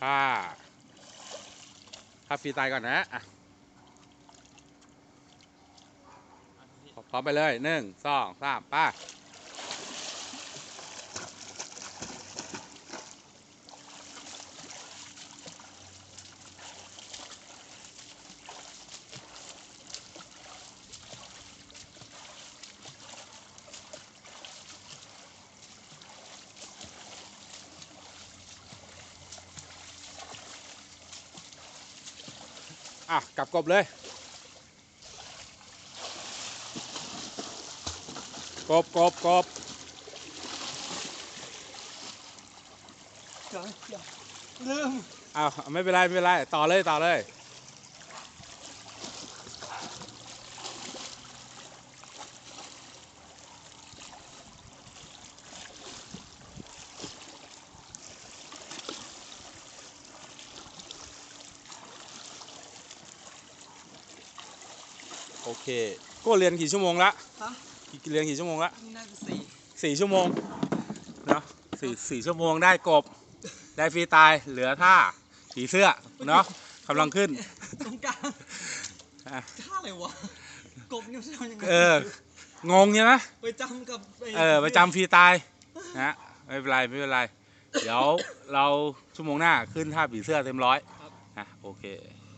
ท่าท่าฟรีตายก่อนนะอะพร้อมไปเลยหนึ่งสองสามไป้า อะกลับกบเลย กบกบกบเดี๋ยวเดี๋ยวลืมอ้าวไม่เป็นไรไม่เป็นไร ต่อเลยต่อเลย โอเค ก็เรียนกี่ชั่วโมงละฮะเรียนกี่ชั่วโมงละนี่น่าจะสี่สี่ชั่วโมงเนาะสี่สี่ชั่วโมงได้กบ ได้ฟรีตายเหลือท่าผีเสื้อเนาะกำลังขึ้นตรงกลางอะท่าอะไรวะกบเนี่ยจะทำยังไงเอองงใช่ไหมไปจำกับไเออประจำฟรีตายนะไม่เป็นไรไม่เป็นไรเดี๋ยวเราชั่วโมงหน้าขึ้นท่าผีเสื้อเต็มร้อยครับอะโอเคค